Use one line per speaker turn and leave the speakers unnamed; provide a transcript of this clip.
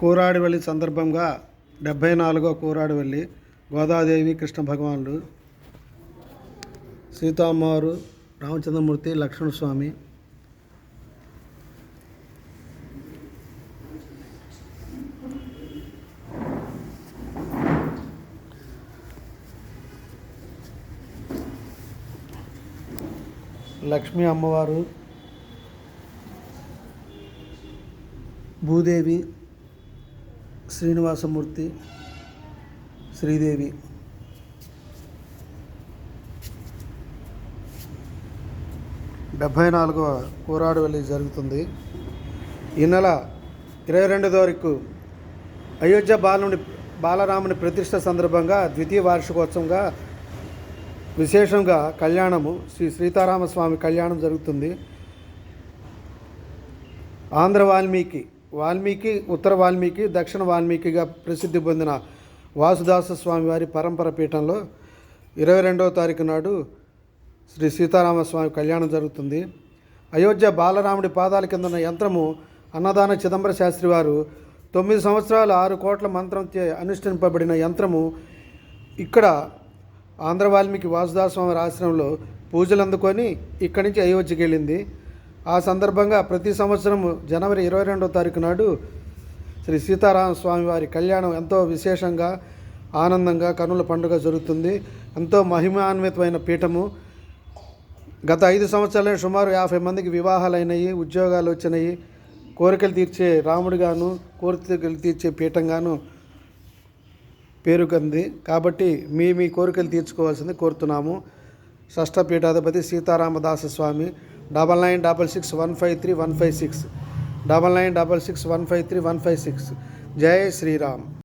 కూరాడివెల్లి సందర్భంగా డెబ్భై నాలుగో కూరాడివెల్లి గోదాదేవి కృష్ణ భగవానుడు సీతామారు రామచంద్రమూర్తి లక్ష్మణస్వామి లక్ష్మీ అమ్మవారు భూదేవి శ్రీనివాసమూర్తి శ్రీదేవి. డెబ్భై నాలుగవ కూరాడు వెళ్ళి జరుగుతుంది. ఈ నెల ఇరవై రెండు తారీఖు అయోధ్య బాలుని బాలరాముని ప్రతిష్ట సందర్భంగా ద్వితీయ వార్షికోత్సవంగా విశేషంగా కళ్యాణము శ్రీ సీతారామస్వామి కళ్యాణం జరుగుతుంది. ఆంధ్ర వాల్మీకి వాల్మీకి ఉత్తర వాల్మీకి దక్షిణ వాల్మీకిగా ప్రసిద్ధి పొందిన వాసుదాస స్వామి వారి పరంపర పీఠంలో ఇరవై రెండవ తారీఖు నాడు శ్రీ సీతారామస్వామి కళ్యాణం జరుగుతుంది. అయోధ్య బాలరాముడి పాదాల కిందన్న యంత్రము అన్నదాన చిదంబర శాస్త్రి వారు తొమ్మిది సంవత్సరాలు ఆరు కోట్ల మంత్రం అనుష్ఠింపబడిన యంత్రము ఇక్కడ ఆంధ్ర వాల్మీకి వాసుదాస్వామి ఆశ్రమంలో పూజలు అందుకొని ఇక్కడి నుంచి అయోధ్యకి వెళ్ళింది. ఆ సందర్భంగా ప్రతి సంవత్సరం జనవరి ఇరవై రెండవ తారీఖు నాడు శ్రీ సీతారామ స్వామి వారి కళ్యాణం ఎంతో విశేషంగా ఆనందంగా కనుల పండుగ జరుగుతుంది. ఎంతో మహిమాన్వితమైన పీఠము. గత ఐదు సంవత్సరాలే సుమారు యాభై మందికి వివాహాలైనవి ఉద్యోగాలు వచ్చినాయి. కోరికలు తీర్చే రాముడిగాను కోరికలు తీర్చే పీఠంగాను పేరుకంది కాబట్టి మీ మీ కోరికలు తీర్చుకోవాల్సింది కోరుతున్నాము. షష్ఠ పీఠాధిపతి Sitaramadasa Swami. Double nine double six one five three one five six. Double nine double six one five three one five six. జై శ్రీరామ్.